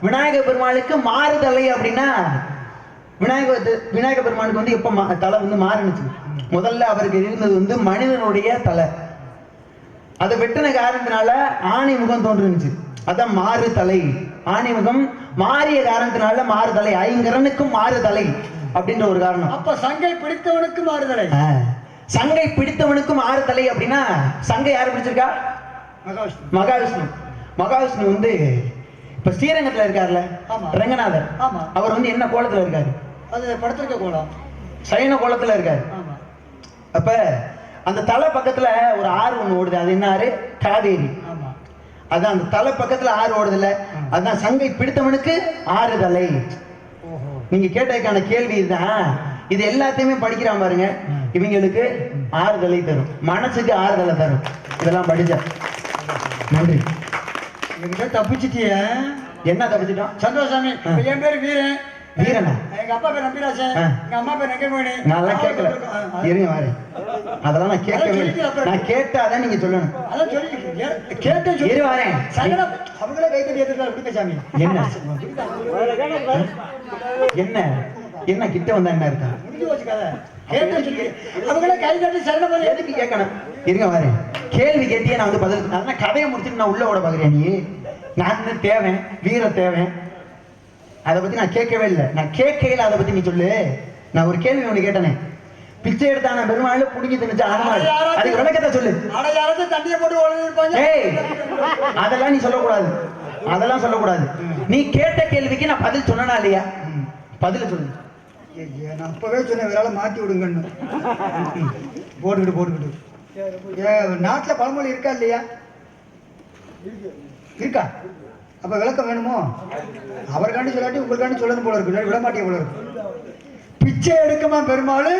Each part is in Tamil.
விநாயக பெருமாளுக்கு மாறுதலை அப்படின்னா விநாயக விநாயக பெருமானுக்கு வந்து எப்ப தலை வந்து மாறுனுச்சு? முதல்ல அவருக்கு இருந்தது வந்து மனிதனுடைய தலை. அதை வெட்டின காரணத்தினால ஆணை முகம் தோன்றுனுச்சு. அதான் மாறு தலை ஆணை முகம் மாறிய காரணத்தினால மாறுதலை. ஐங்கரனுக்கும் மாறுதலை அப்படின்ற ஒரு காரணம். அப்ப சங்கை பிடித்தவனுக்கு மாறுதலை. ஆ. சங்கை பிடித்தவனுக்கும் ஆறுதலை அப்படின்னா சங்கை யாரு பிடிச்சிருக்கா? மகாவிஷ்ணு. மகாவிஷ்ணு. மகாவிஷ்ணு வந்து இப்ப ஸ்ரீரங்கத்துல இருக்காருல்ல ஆமா. ரங்கநாதர். அவர் வந்து என்ன கோலத்துல இருக்காரு? அது படுத்திருக்க கோலம். சைன கோலத்துல இருக்காரு. அப்ப அந்த தலை பக்கத்துல ஒரு ஆறு ஒண்ணு ஓடுது. அது என்ன ஆறு காவேரி அதான் அந்த தலை பக்கத்துல ஆறு ஓடுதுல்ல. அதான் சங்கை பிடித்தவனுக்கு ஆறுதலை நீங்க கேட்டதுக்கான கேள்வி இதுதான். இது எல்லாத்தையுமே படிக்கிறான் பாருங்க. இவங்களுக்கு ஆறுதலை தரும். மனசுக்கு ஆறுதலை தரும். இதெல்லாம் படிச்சா. நன்றி. என்கிட்ட தப்பிச்சிட்டிய. என்ன தப்பிச்சிட்டோம்? சந்தோஷாமி என் பேரு வீரன். வீரனா? எங்க அப்பா பேர் நம்பிராசன் ஆ. எங்க அம்மா பேர் நெங்கமணி நான் கேட்கல. இருங்க வரேன் அதெல்லாம் நான் கேட்கவே. நான் கேட்டாதான் நீங்க சொல்லணும். அதான் சொல்லிட்டு கேட்டேன் சொல்லி வரேன். அவங்களே கை தட்டி எடுத்துட்டு விடுங்க சாமி. என்ன? என்ன? என்ன கிட்ட வந்தா என்ன இருக்கா? முடிஞ்சு போச்சு கதை. கேட்டேன் சொல்லி. அவங்களே கை தட்டி சரணம் பண்ணி எதுக்கு கேட்கணும்? இருங்க வரேன். கேள்வி கேட்டியே நான் வந்து பதில் நான் கதையை முடிச்சுட்டு நான் உள்ள ஓட பாக்குறேன் நீ? நான் தேவை வீர தேவை. அதை பத்தி நான் கேட்கவே இல்லை. நான் கேட்கையில அதை பத்தி நீ சொல்லு. நான் ஒரு கேள்வி ஒண்ணு கேட்டனே. பிச்சை எடுத்தான பெருமாள்? புடிங்கி திணிச்ச ஆனமாள் அதுக்கு விளக்கத்தை சொல்லு. தண்ணியை போட்டு ஏய் அதெல்லாம் நீ சொல்லக்கூடாது. அதெல்லாம் சொல்லக்கூடாது. நீ கேட்ட கேள்விக்கு நான் பதில் சொன்னனா இல்லையா? பதில் சொல்லு. நான் அப்பவே சொன்னேன் வேற மாத்தி விடுங்கன்னு. போட்டுக்கிட்டு போட்டுக்கிட்டு. நாட்டுல பழமொழி இருக்கா இல்லையா? இருக்கா? அப்ப விளக்கம் வேணுமோ? அவருக்காண்டி சொல்லாட்டி உங்களுக்காண்டி சொல்லணும் போல இருக்கு. விடமாட்டிய போல இருக்கு. பிச்சை எடுக்குமா பெருமாள்?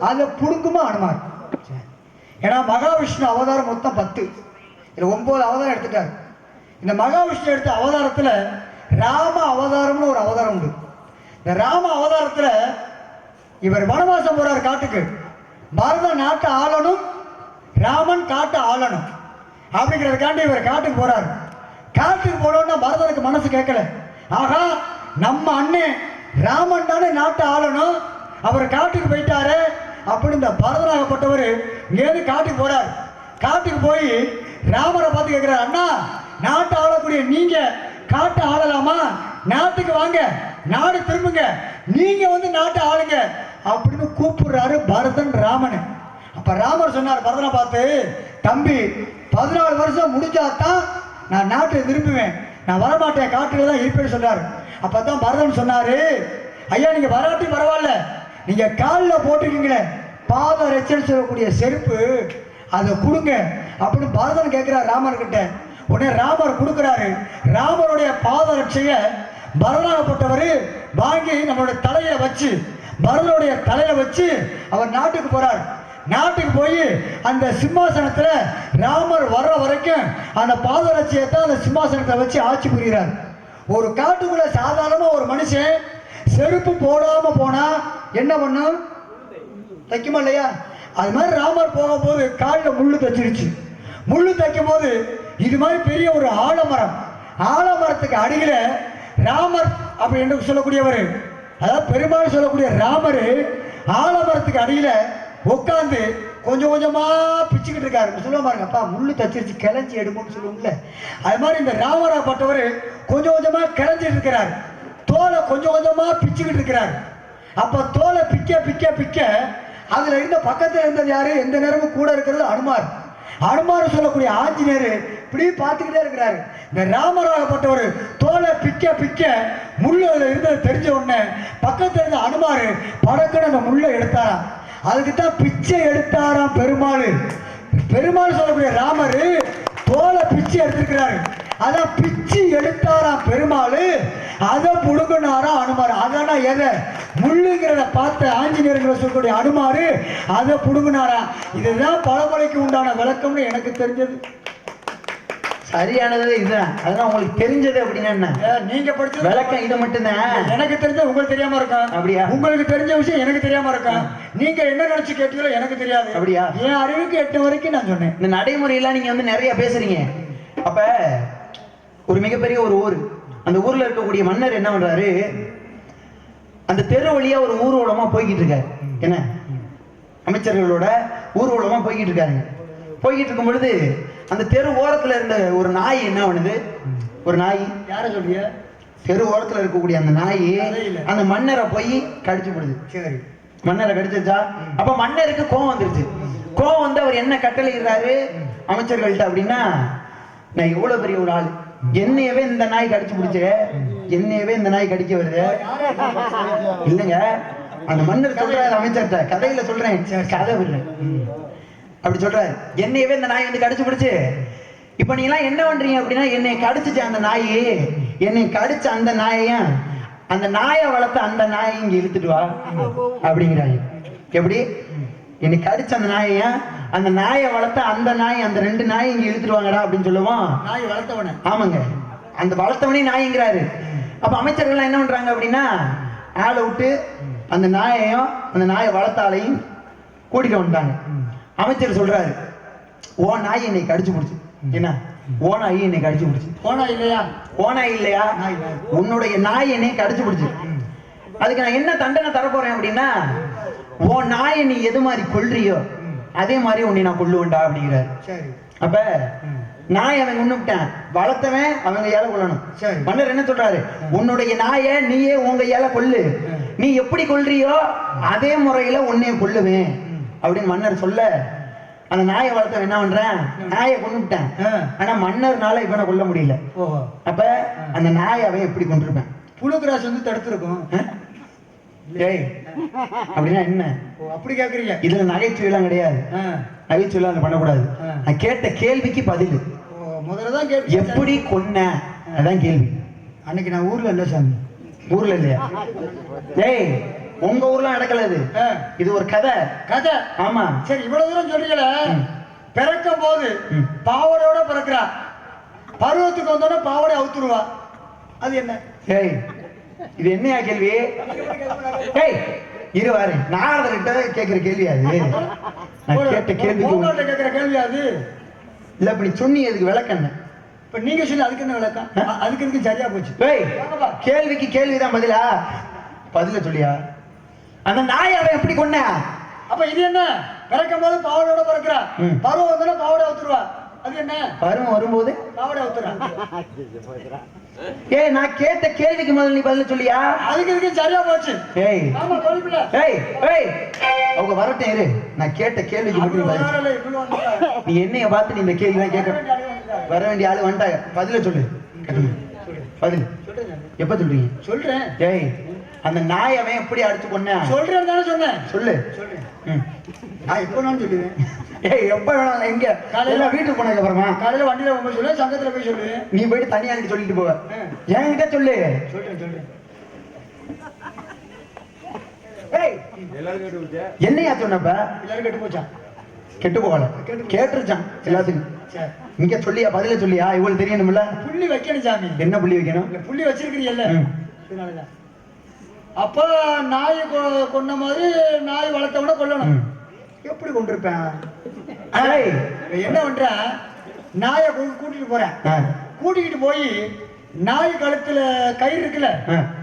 அதை புடுங்குமா அனுமார்? ஏன்னா மகாவிஷ்ணு அவதாரம் மொத்தம் பத்து. இதில் ஒன்பது அவதாரம் எடுத்துட்டார். இந்த மகாவிஷ்ணு எடுத்த அவதாரத்தில் ராம அவதாரம்னு ஒரு அவதாரம் உண்டு. இந்த ராம அவதாரத்தில் இவர் வனவாசம் போறார் காட்டுக்கு. பரத நாட்டை ஆளணும் ராமன் காட்டை ஆளணும் அப்படிங்கிறதுக்காண்டி இவர் காட்டுக்கு போறாரு. காட்டுக்கு போனோம்னா பரதனுக்கு மனசு கேட்கல. ஆகா நம்ம அண்ணன் ராமன் தானே நாட்டை ஆளணும். அவர் காட்டுக்கு போயிட்டாரு அப்படின்னு இந்த பரதனாகப்பட்டவர் இங்கேருந்து காட்டுக்கு போறார். காட்டுக்கு போய் ராமரை பார்த்து கேட்கிறார் அண்ணா நாட்டை ஆளக்கூடிய நீங்க காட்டை ஆளலாமா? நாட்டுக்கு வாங்க நாடு திரும்புங்க. நீங்க வந்து நாட்டை ஆளுங்க. அப்படின்னு கூப்பிடுறாரு பரதன் ராமன். அப்ப ராமர் சொன்னார் பரதனை பார்த்து தம்பி பதினாலு வருஷம் முடிஞ்சாதான் நான் நாட்டை விரும்புவேன். நான் வரமாட்டேன். காட்டில் தான் இருப்பேன்னு சொன்னார். அப்போ தான் பரதன் சொன்னாரு ஐயா நீங்கள் வராட்டி பரவாயில்ல. நீங்கள் காலில் போட்டிருக்கீங்களே பாத ரச்சனை சொல்லக்கூடிய செருப்பு அதை கொடுங்க. அப்படின்னு பரதன் கேட்கிறார் ராமர் கிட்ட உடனே ராமர் கொடுக்குறாரு. ராமருடைய பாத ரட்சைய பரதனாகப்பட்டவர் வாங்கி நம்மளுடைய தலையை வச்சு பரதனுடைய தலையை வச்சு அவர் நாட்டுக்கு போகிறார் நாட்டுக்கு போய் அந்த சிம்மாசனத்தில் ராமர் வர்ற வரைக்கும் அந்த பாதரட்சியத்தை அந்த சிம்மாசனத்தை வச்சு ஆட்சி புரிகிறார். ஒரு காட்டுக்குள்ள சாதாரணமாக ஒரு மனுஷன் செருப்பு போடாமல் போனால் என்ன பண்ணும்? தைக்குமா இல்லையா? அது மாதிரி ராமர் போகும்போது காலில் முள்ளு தைச்சிருச்சு. முள்ளு தைக்கும் போது இது மாதிரி பெரிய ஒரு ஆலமரம். ஆலமரத்துக்கு அடியில் ராமர் அப்படின்னு சொல்லக்கூடியவர். அதாவது பெருமாள் சொல்லக்கூடிய ராமர் ஆலமரத்துக்கு அடியில் உட்காந்து கொஞ்சம் கொஞ்சமா பிச்சுக்கிட்டு இருக்காரு. சொல்ல பாருங்க அப்பா முள்ளு தச்சிருச்சு கிளஞ்சி எடுப்போம்னு சொல்லுவோம்ல. அது மாதிரி இந்த ராமராப்பட்டவர் கொஞ்சம் கொஞ்சமா கிளஞ்சிட்டு இருக்கிறார். தோலை கொஞ்சம் கொஞ்சமா பிச்சுக்கிட்டு இருக்கிறார். அப்ப தோலை பிக்க பிக்க பிக்க அதுல இருந்த பக்கத்துல இருந்தது யாரு? எந்த நேரமும் கூட இருக்கிறது அனுமார். அனுமார் சொல்லக்கூடிய ஆஞ்சநேயர் இப்படி பார்த்துக்கிட்டே இருக்கிறாரு. இந்த ராமராகப்பட்டவர் தோலை பிக்க பிக்க முள்ளு அதுல இருந்தது தெரிஞ்ச உடனே பக்கத்துல இருந்த அனுமார் படக்குன்னு அந்த முள்ளை எடுத்தாராம். அதுக்கு தான் பிச்சை எடுத்தாராம் பெருமாள். பெருமாள் சொல்லக்கூடிய ராமர் தோலை பிச்சை எடுத்திருக்கிறாரு அதான் பிச்சு எடுத்தாராம் பெருமாள். அதை புடுங்கினாராம் அனுமார். அதானா எதை? முள்ளுங்கிறத பார்த்த ஆஞ்சநேயர்கிற சொல்லக்கூடிய அனுமாரு அதை புடுங்கினாராம் இதுதான் பழமொழிக்கு உண்டான விளக்கம்னு எனக்கு தெரிஞ்சது. சரியானது இதுதான். அதுதான் உங்களுக்கு தெரிஞ்சது அப்படின்னா என்ன? நீங்க படிச்சது விளக்கம் இது மட்டும்தான். எனக்கு தெரிஞ்ச உங்களுக்கு தெரியாம இருக்கும் அப்படியா? உங்களுக்கு தெரிஞ்ச விஷயம் எனக்கு தெரியாம இருக்கும் நீங்க என்ன நினைச்சு கேட்டீங்களோ எனக்கு தெரியாது. அப்படியா? என் அறிவுக்கு எட்டு வரைக்கும் நான் சொன்னேன். இந்த நடைமுறையெல்லாம் நீங்க வந்து நிறைய பேசுறீங்க. அப்ப ஒரு மிகப்பெரிய ஒரு ஊர் அந்த ஊர்ல இருக்கக்கூடிய மன்னர் என்ன பண்றாரு? அந்த தெரு வழியா ஒரு ஊர்வலமா போய்கிட்டு இருக்காரு. என்ன? அமைச்சர்களோட ஊர்வலமா போய்கிட்டு இருக்காருங்க போய்கிட்டு இருக்கும் பொழுது அந்த தெரு ஓரத்துல இருந்த ஒரு நாய் என்ன பண்ணுது? ஒரு நாய். யாரை சொல்றிய? தெரு ஓரத்துல இருக்கக்கூடிய அந்த நாய். அந்த மன்னரை போய் கடிச்சு விடுது. சரி. மன்னரை கடிச்சிருச்சா அப்ப மன்னருக்கு கோவம் வந்துருச்சு. கோவம் வந்து அவர் என்ன கட்டளையிடுறாரு? அமைச்சர்கள்ட்ட அப்படின்னா நான் இவ்வளவு பெரிய ஒரு ஆள். என்னையவே இந்த நாய் கடிச்சு பிடிச்ச. என்னையவே இந்த நாய் கடிக்க வருது. இல்லைங்க. அந்த மன்னர் சொல்றாரு அமைச்சர்கிட்ட. கதையில சொல்றேன். கதை விடுறேன் அப்படி சொல்றாரு என்னையவே இந்த நாய் வந்து கடிச்சு பிடிச்சு இப்ப நீங்க எல்லாம் என்ன பண்றீங்க அப்படின்னா என்னை கடிச்சிச்சு அந்த நாய் என்னை கடிச்ச அந்த நாயையும் அந்த நாயை வளர்த்த அந்த நாயை இங்க இழுத்துட்டு வா. அப்படிங்கிறாங்க. எப்படி? என்னை கடிச்ச அந்த நாயையும் அந்த நாயை வளர்த்த அந்த நாய் அந்த ரெண்டு நாயை இங்க இழுத்துட்டு வாங்கடா அப்படின்னு சொல்லுவோம். நாய் வளர்த்தவன. ஆமாங்க. அந்த வளர்த்தவனே நாய்ங்கிறாரு. அப்ப அமைச்சர்கள் என்ன பண்றாங்க அப்படின்னா ஆளை விட்டு அந்த நாயையும் அந்த நாயை வளர்த்த ஆளையும் கூட்டிட்டு வந்துட்டாங்க. அமைச்சர் சொல்றாரு ஓ நாய் என்னை கடிச்சு பிடிச்சு. என்ன? ஓ நாய் என்னை கடிச்சு பிடிச்சு. போனா இல்லையா? ஓ நாய் இல்லையா? நாய், நாய். உன்னுடைய நாய் என்னை கடிச்சு பிடிச்சு. அதுக்கு நான் என்ன தண்டனை தரப்போறேன் அப்படின்னா ஓ நாயை நீ எது மாதிரி கொல்றியோ அதே மாதிரி உன்னை நான் கொல்லுவேன்டா அப்படிங்கிறாரு. அப்ப நாய் அவன் கொண்டுட்டான் வளர்த்தவன் அவங்க ஏல கொள்ளணும் சரி. மன்னர் என்ன சொல்றாரு? உன்னுடைய நாயை நீயே உங்க ஏல கொல்லு. நீ எப்படி கொல்றியோ அதே முறையில உன்னைய கொல்லுவேன். அப்படின்னு மன்னர் சொல்ல அந்த நாயை வளர்த்தவன் என்ன பண்றான்? நாயை கொண்டுட்டான். ஆனா மன்னர்னால இவனை கொல்ல முடியல. அப்ப அந்த நாயை அவன் எப்படி கொண்டிருப்பான் புழு கிராஸ் வந்து தடுத்திருக்கும். ஏய் அப்படின்னா என்ன? அப்படி கேக்குறீங்க. இதுல நகைச்சுவைலாம் கிடையாது. நகைச்சுவைலாம் பண்ணக்கூடாது. ஆ. நான் கேட்ட கேள்விக்கு பதில். முதல்ல தான் கேட்டு எப்படி கொன்ன? அதான் கேள்வி. அன்னைக்கு நான் ஊர்ல இல்ல சாமி. ஊர்ல இல்லையா? ஏய் உங்க ஊர்ல நடக்கல இது. இது ஒரு கதை. கதை? ஆமா. சரி இவ்வளவு தூரம் சொல்றீங்களே. பிறக்கும் போது. பாவடையோட பிறக்கிறா. பருவத்துக்கு வந்தோடனே பாவடை அவுத்துருவா. அது என்ன? ஏய் இது என்னையா கேள்வி? ஏய் இரு வாரு. நாரதர்கிட்ட கேக்குற கேள்வி அது நான் கேட்ட உங்கள்ட்ட கேட்கிற கேள்வி அது? இல்ல இப்ப நீ சொன்னி அதுக்கு விளக்கண்ண? இப்ப நீங்க சொல்லி அதுக்கு என்ன விளக்கம்? அதுக்கு இதுக்கு சரியா போச்சு? ஏய் கேள்விக்கு கேள்விதான் பதிலா? பதில சொல்லியா? அந்த நாய் அவன் எப்படி கொன்ன? அப்ப இது என்ன? பிறக்கும் போது பாவடையோட பிறக்கிறா. பருவம் வந்தோடனே பாவடை அவுத்துருவா. அது என்ன? பருவம் வரும்போது? பாவடை அவுத்துறா. ஏய் நான் கேட்ட கேள்விக்கு முதல்ல நீ பதில சொல்லியா? அதுக்கு இதுக்கு சரியா போச்சு. ஏய். ஆமா கோழிப்பிள்ள ஏய் ஏய். அவங்க வரட்டும் இரு. நான் கேட்ட கேள்விக்கு மட்டும் பதில். நீ என்னைய பார்த்து நீ இந்த கேள்வி தான் கேட்க வர வேண்டிய ஆளு வந்துட்டாங்க. பதில சொல்லு. பதில். சொல்றேன் எப்ப சொல்றீங்க? சொல்றேன். ஏய். அந்த நாய் அவன் எப்படி அடிச்சு கொன்ன? சொல்றேன் தானே சொன்னேன். சொல்லு. நான் எப்போ நான் சொல்லுவேன். ஏய் எப்ப வேணாலும் எங்க காலையில- வீட்டுக்கு போனதுக்கு அப்புறமா காலையில வண்டியில போகும்போது சொல்லுவேன் சங்கத்துல போய் சொல்லுவேன் நீ போயிட்டு தனியா கிட்ட சொல்லிட்டு போவ. என்கிட்ட சொல்லு. சொல்றேன் சொல்றேன். ஏய் என்னையா சொன்னப்ப? எல்லாரும் கெட்டு போச்சான் கெட்டு போகல. கெட்டு கேட்டுருச்சான் எல்லாத்துக்கும் இங்க சொல்லியா பதில சொல்லியா? இவ்வளவு தெரியணும்ல. புள்ளி வைக்கணும் சாமி. என்ன புள்ளி வைக்கணும்? இல்ல புள்ளி வச்சிருக்கிறீல்ல. அப்ப நாய் கொன்ன மாதிரி நாய் வளர்த்தவன கொல்லணும். எப்படி கொண்டிருப்பேன் என்ன பண்றேன் நாயை கூட்டிட்டு போறேன். கூட்டிக்கிட்டு போய் நாய் கழுத்துல கயிறு இருக்குல்ல.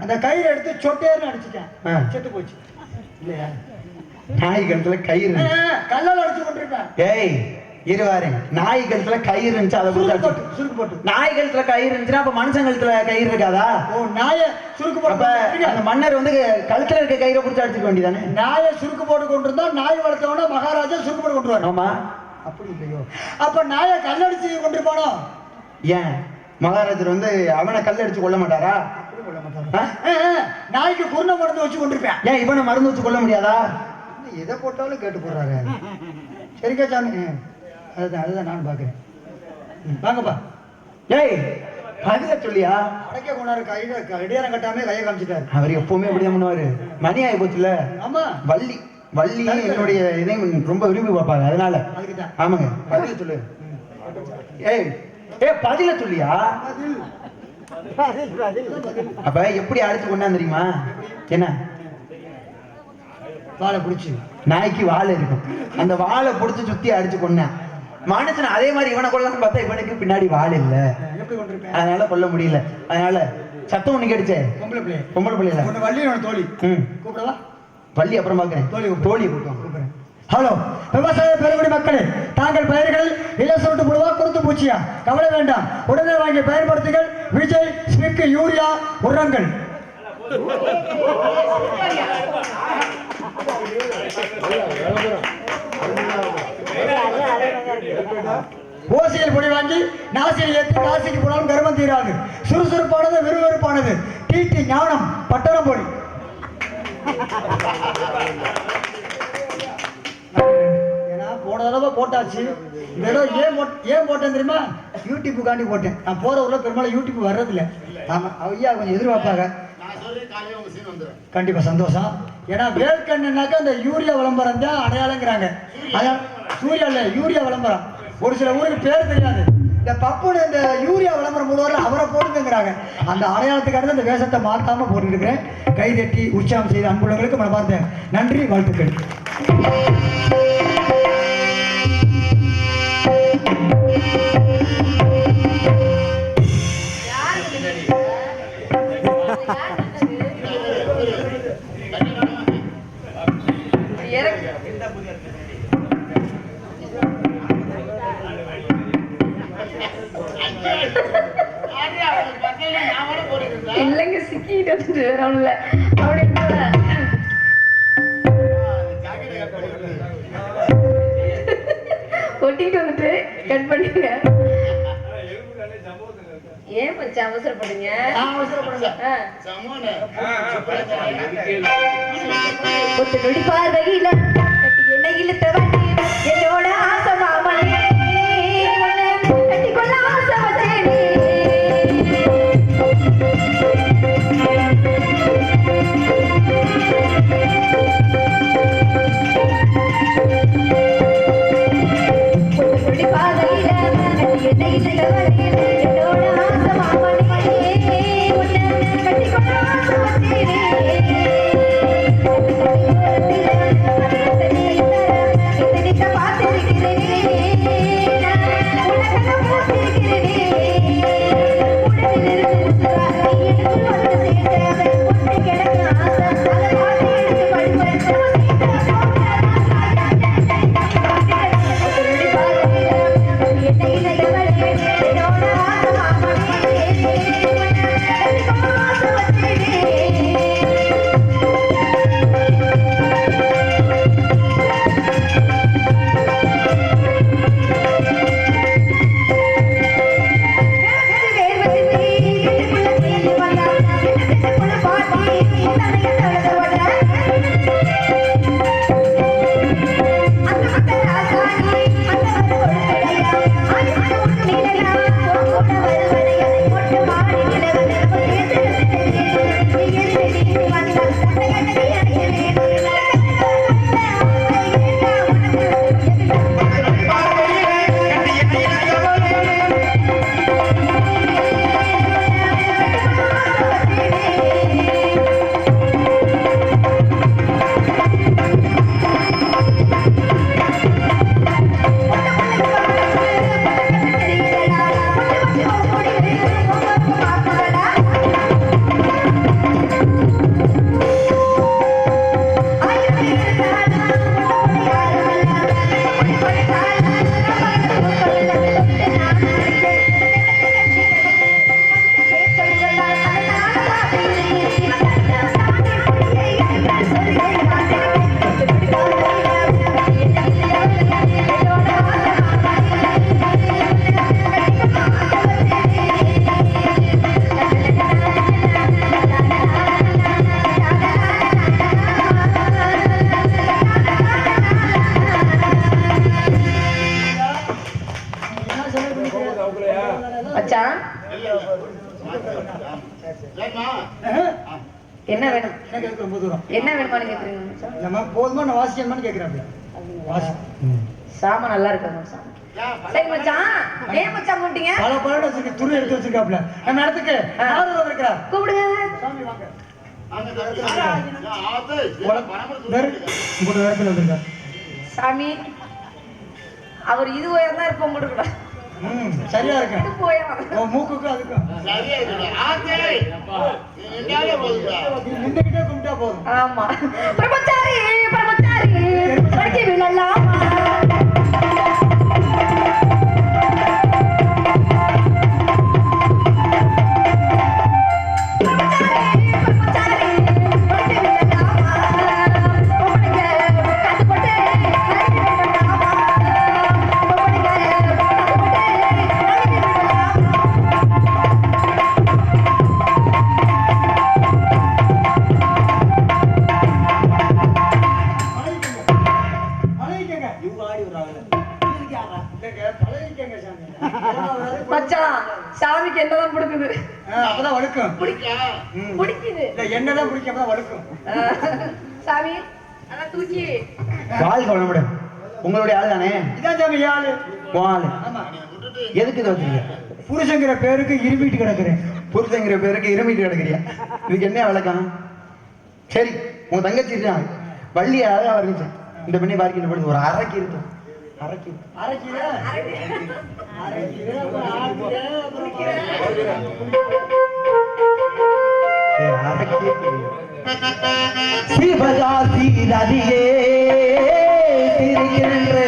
அந்த கயிறை எடுத்து சொட்டேர்னு அடிச்சுட்டேன். செத்து போச்சு. இல்லையா? நாய் கழுத்துல கயிறு. கல்லால அடிச்சு கொண்டிருப்பேன் ஏய் இரு வாரேன் நாய் கழுத்துல கயிறு இருந்துச்சு அதை போட்டு சுருக்கு போட்டு. நாய் கழுத்துல கயிறு இருந்துச்சுன்னா அப்ப மனுஷன் கழுத்துல கயிறு இருக்காதா? ஓ நாயை சுருக்கு போட்டு அந்த மன்னர் வந்து கழுத்துல இருக்க கயிறை பிடிச்சி அடிச்சுக்க வேண்டியதானே? நாயை சுருக்கு போட்டு கொண்டு இருந்தா நாய் வளர்த்தவன மகாராஜா சுருக்கு போட்டு கொண்டு ஆமா. அப்படி இல்லையோ. அப்ப நாயை கல்லடிச்சு கொண்டிருப்பானோ ஏன்? மகாராஜர் வந்து அவனை கல் அடிச்சு கொல்ல மாட்டாரா? அப்படி கொள்ள மாட்டாரு. நாய்க்கு குருண மருந்து வச்சு கொண்டிருப்பேன். ஏன் இவனை மருந்து வச்சு கொல்ல முடியாதா? எதை போட்டாலும் கேட்டு போடுறாரு. சரிக்கா சாமி. அதுதான் அதுதான் நான் பாக்குறேன் ம், வாங்கப்பா. ஏய் பதில சொல்லியா? அடைக்க கொண்டாரு கையில கடியாரம் கட்டாம கையை காமிச்சிட்டாரு. அவர் எப்பவுமே அப்படிதான் பண்ணுவாரு. மணி ஆகி போச்சுல ஆமா. வள்ளி வள்ளி என்னுடைய இதையும் ரொம்ப விரும்பி பார்ப்பாங்க அதனால. ஆமாங்க பதில சொல்லு. ஏய் ஏய் பதில சொல்லியா? அப்ப எப்படி அடிச்சு கொண்டாந்து தெரியுமா? என்ன? வாழை பிடிச்சி. நாய்க்கு வால் இருக்கும். அந்த வாளை புடிச்சு சுத்தி அடிச்சு கொன்னேன். மனுஷன் அதே மாதிரி இவனை கொல்லணும்னு பார்த்தா இவனுக்கு பின்னாடி வால் இல்ல. அதனால கொல்ல முடியல. அதனால சத்தம் ஒண்ணு கேட்டுச்சே? பொம்பளை பிள்ளை பொம்பளை பிள்ளைல ஒன்று வள்ளி ஒன்று தோழி. ம். கூப்பிடவா? பள்ளி அப்புறம் பார்க்கறேன். தோழி. தோழி கூப்பிடுறேன். ஹலோ. விவசாய பெருங்குடி மக்களே தாங்கள் பயிர்களில் இலசுருட்டு புழுவா குருத்து பூச்சியா? கவலை வேண்டாம். உடனே வாங்கி பயன்படுத்துங்கள். விஜய் ஸ்மிக் யூரியா உரங்கள். ஓசியில் பொடி வாங்கி நாசியில் ஏற்றி காசிக்கு போனாலும் கர்ப்பம் தீராது. சுறுசுறுப்பானது விறுவிறுப்பானது. டிடி ஞானம் பட்டணம் பொடி. ஏன்னா போன தடவை போட்டாச்சு. இந்த தடவை ஏன் போட் ஏன் போட்டேன் தெரியுமா? யூடியூப்புக்காண்டி போட்டேன். நான் போகிற ஊரில் பெரும்பாலும் யூடியூப் வர்றதில்ல. ஆமாம் ஐயா கொஞ்சம் எதிர்பார்ப்பாங்க. கண்டிப்பாக சந்தோஷம். ஏன்னா வேர்க்கண்ணுனாக்கா அந்த யூரியா விளம்பரம் தான் அடையாளங்கிறாங்க. அதான் சூர்யா இல்ல யூரியா விளம்பரம். ஒரு சில ஊருக்கு பேர் தெரியாது. இந்த பப்புன்னு இந்த யூரியா விளம்பரம் போடுவார் அவரை போடுங்கிறாங்க அந்த அடையாளத்துக்காக இந்த வேஷத்தை மாற்றாம போட்டுருக்கிறேன். கை தட்டி உற்சாகம் செய்த அன்புள்ளவங்களுக்கு பார்த்தேன் நன்றி வாழ்த்துக்கள். Yeah. சிக்கிட்டு வந்துட்டு வேற வந்துட்டு கட் பண்ணிடுங்க ஏன் மச்சான் அவசரப்படுங்க ஆ. நொடி பார்வையில கட்டி என்ன இழுத்த என்னோட என்ன வேணும் எனக்கு இருக்கு ரொம்ப தூரம் என்ன வேணுமான்னு கேக்குறீங்க மச்சான் நம்ம போதுமா நான் வாசிக்கணுமான்னு கேட்குறாங்க வாசி சாம நல்லா இருக்கு மச்சான் சரி மச்சான் ஏன் மச்சான் கூப்பிட்டீங்க பல பழம் வச்சிருக்கு துணி எடுத்து வச்சிருக்காப்ல நம்ம இடத்துக்கு ஆதரவு இருக்கிறார் கூப்பிடுங்க சாமி வாங்க சாமி அவர் இது உயர்ந்தா இருப்ப முடிக்கூடாது ம் சரியா இருக்கு உன் மூக்குக்கும் அதுக்கும் சரியா இருக்கு கும்பிட்டா போதும். ஆமா. பிரம்மச்சாரி பிரம்மச்சாரி மச்சான் சாமிக்கு என்னதான் பிடிக்குது? அப்பதான் வழுக்கும். பிடிக்கா? ம். பிடிக்குது. இல்ல என்னதான் பிடிக்கும் அப்பதான் வழுக்கும். சாமி அதான் தூக்கி. வாழ்க வளமுடன் உங்களுடைய ஆள் தானே? இதான் சாமி ஆளு. உன் ஆளு. எதுக்கு இதை வச்சிருக்க புருஷங்கிற பேருக்கு இருமிட்டு கிடக்குறேன். புருஷங்கிற பேருக்கு இருமிட்டு கிடக்குறியா? இதுக்கு என்ன விளக்கம்? சரி உன் தங்கச்சி இருக்கான் வள்ளி அழகா வருச்சு இந்த பண்ணி பார்க்கின்ற பொழுது ஒரு அரைக்கு இருக்கும். அரைக்கீரை அரைக்கீரை அரைக்கீரை அரைக்கீரை சிவகாசி நதியே திரிகின்ற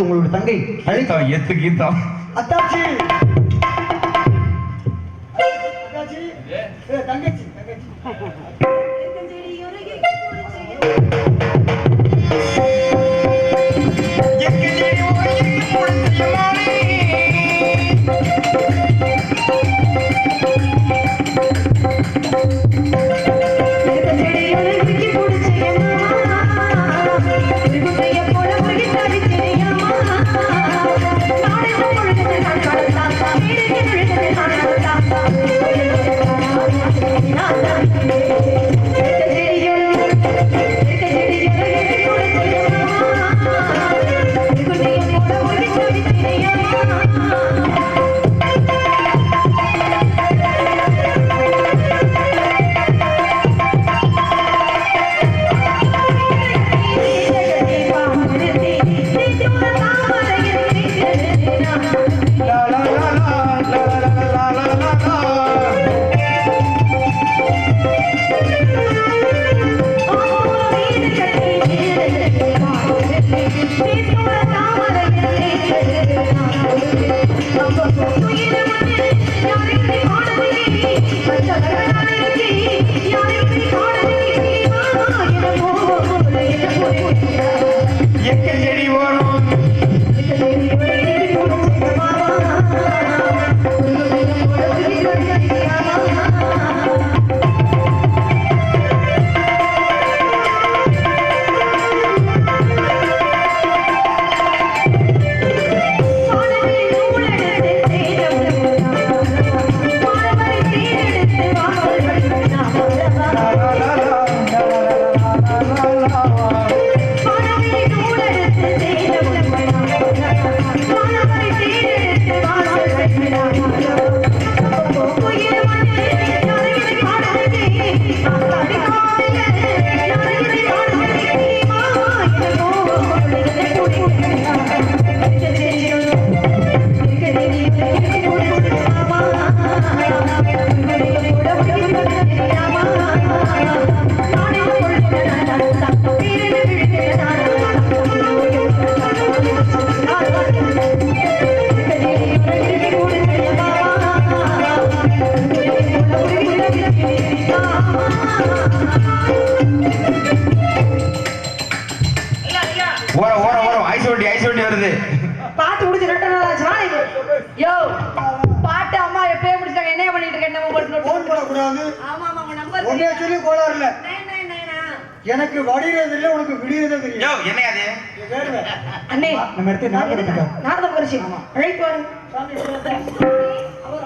உங்களுடைய தங்கை அழித்தா எத்து கீதா. அத்தாச்சி. எனக்கு வடிகிறது இல்ல உனக்கு விடுகிறது யோ என்ன அது? அண்ணே நம்ம எடுத்து நாரத மகரிஷி அழைப்பாரு